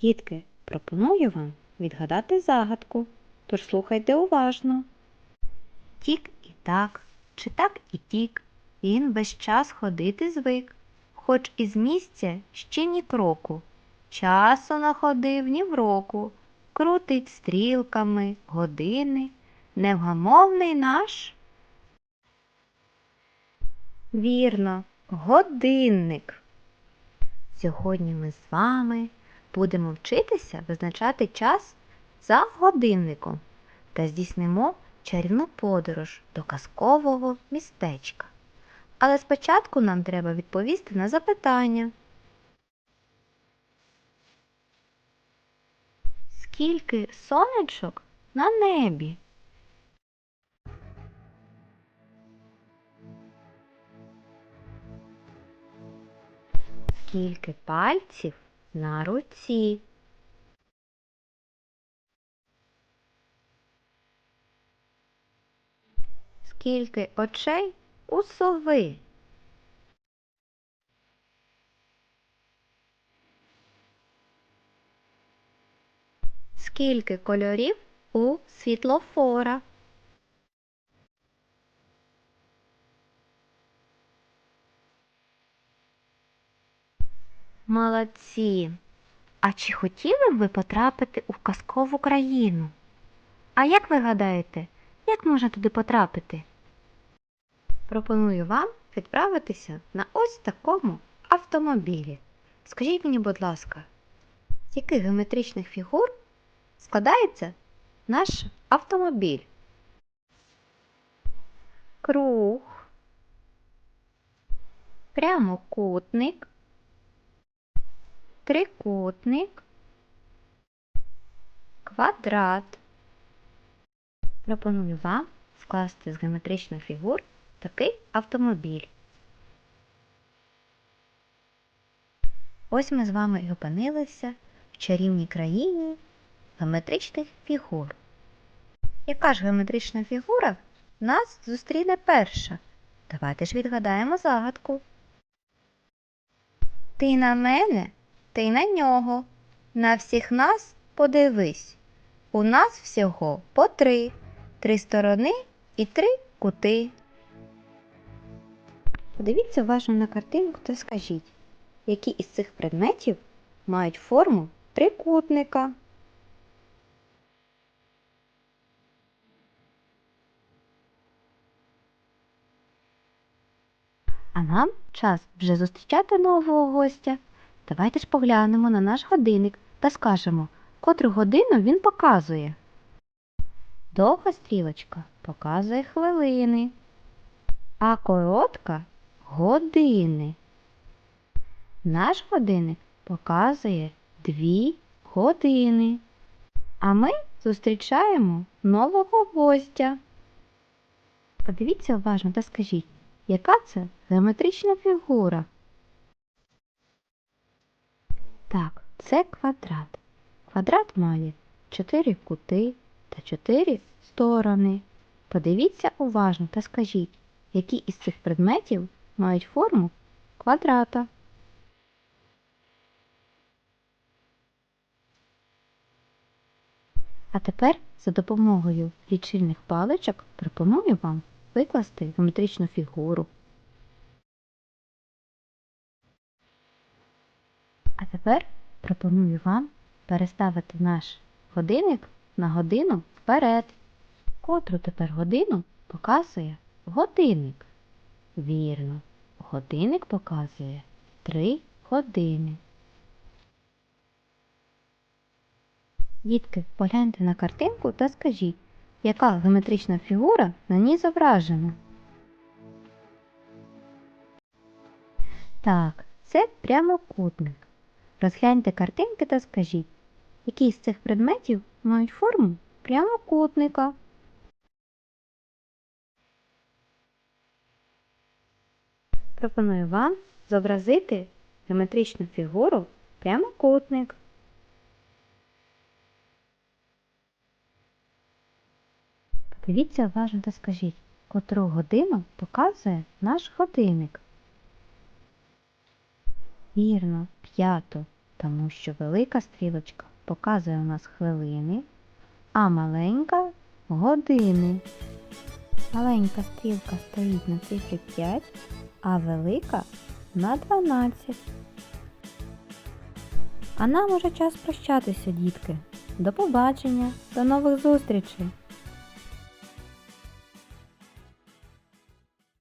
Дітки, пропоную вам відгадати загадку, тож слухайте уважно. Тік і так, чи так і тік, він весь час ходити звик, хоч із місця ще ні кроку. Часу находив ні в року, крутить стрілками години, невгамовний наш. Вірно, годинник. Сьогодні ми з вами будемо вчитися визначати час за годинником та здійснимо чарівну подорож до казкового містечка. Але спочатку нам треба відповісти на запитання. Скільки сонечок на небі? Скільки пальців на руці? Скільки очей у сови? Скільки кольорів у світлофора? Молодці! А чи хотіли б ви потрапити у казкову країну? А як ви гадаєте, як можна туди потрапити? Пропоную вам відправитися на ось такому автомобілі. Скажіть мені, будь ласка, з яких геометричних фігур складається наш автомобіль? Круг, прямокутник, трикутник, квадрат. Пропоную вам скласти з геометричних фігур такий автомобіль. Ось ми з вами і опинилися в чарівній країні геометричних фігур. Яка ж геометрична фігура нас зустріне перша? Давайте ж відгадаємо загадку. Ти на мене, ти на нього. На всіх нас подивись. У нас всього по три. Три сторони і три кути. Подивіться уважно на картинку та скажіть, які із цих предметів мають форму трикутника. А нам час вже зустрічати нового гостя. Давайте ж поглянемо на наш годинник та скажемо, котру годину він показує. Довга стрілочка показує хвилини, а коротка години. Наш годинник показує дві години. А ми зустрічаємо нового гостя. Подивіться уважно та скажіть, яка це геометрична фігура? Так, це квадрат. Квадрат має чотири кути та чотири сторони. Подивіться уважно та скажіть, які із цих предметів мають форму квадрата. А тепер за допомогою лічильних паличок пропоную вам викласти геометричну фігуру. Тепер пропоную вам переставити наш годинник на годину вперед. Котру тепер годину показує годинник. Вірно, годинник показує 3 години. Дітки, погляньте на картинку та скажіть, яка геометрична фігура на ній зображена. Так, це прямокутник. Розгляньте картинки та скажіть, які з цих предметів мають форму прямокутника. Пропоную вам зобразити геометричну фігуру прямокутник. Подивіться уважно та скажіть, котру годину показує наш годинник. Вірно, п'яту. Тому що велика стрілочка показує у нас хвилини, а маленька години. Маленька стрілка стоїть на цифрі 5, а велика на 12. А нам уже час прощатися, дітки. До побачення, до нових зустрічей!